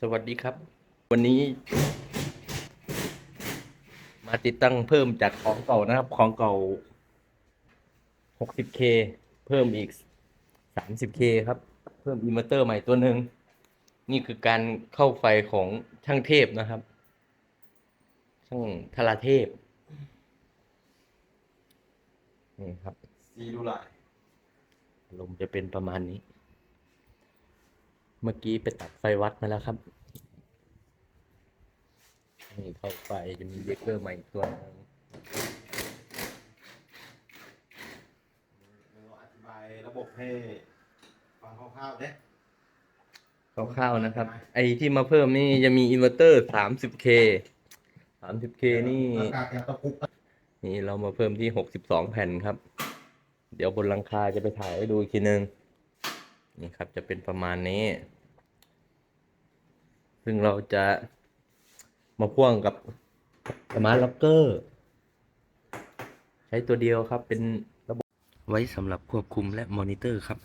สวัสดีครับ วันนี้ มาติดตั้งเพิ่มจากของเก่านะครับ ของเก่า 60K เพิ่มอีก 30K ครับ เพิ่มอินเวอร์เตอร์ใหม่ตัวหนึ่ง นี่คือการเข้าไฟของช่างเทพนะครับ ช่างทราเทพ นี่ครับ ซีดูไลลมจะเป็นประมาณนี้ เมื่อกี้ไปตัดไฟวัดมาแล้วครับ นี่เข้าไฟจะมีเบรกเกอร์ใหม่อีกตัวหนึงเราอธิบายระบบให้ฟังคร่าวๆเด้คร่าวๆนะครับ ไอที่มาเพิ่มนี่จะมีอินเวอร์เตอร์ 30K 30K นี่อากาศแกตะกุกนี่เรามาเพิ่มที่ 62 แผ่นครับ เดี๋ยวบนหลังคาจะไปถ่ายให้ดูอีกทีนึง นี่ครับจะเป็นประมาณนี้ ซึ่งเราจะมาพ่วงกับสมาร์ทล็อกเกอร์ ใช้ตัวเดียวครับเป็นระบบไว้สำหรับควบคุมและมอนิเตอร์ครับ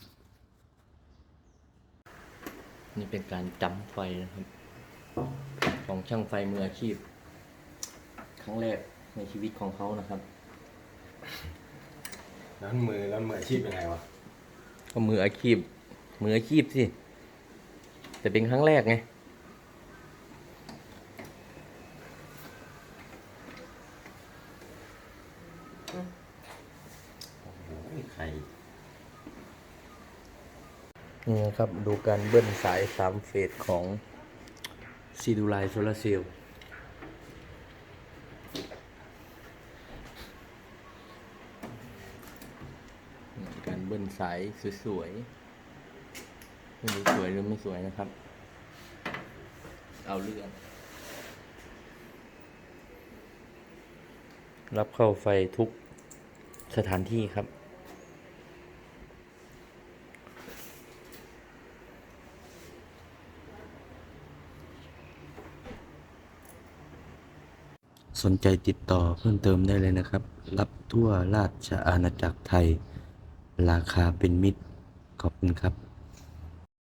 นี่เป็นการจำไฟนะครับ ของช่างไฟมืออาชีพ ครั้งแรกในชีวิตของเขานะครับแล้วมือแล้วมืออาชีพยังไงวะก็มืออาชีพมืออาชีพสิแต่เป็นครั้งแรกไง โอ้ยนี่นะครับดูการเบิ้ลสายสามเฟสของซีดูไลโซลาเซลล์การเบิ้ลสายสวยๆไม่รู้สวยหรือไม่สวยนะครับ เอาเรื่องรับเข้าไฟทุกสถานที่ครับ สนใจติดต่อเพิ่มเติมได้เลยนะครับ รับทั่วราชอาณาจักรไทย ราคาเป็นมิตรขอบคุณครับ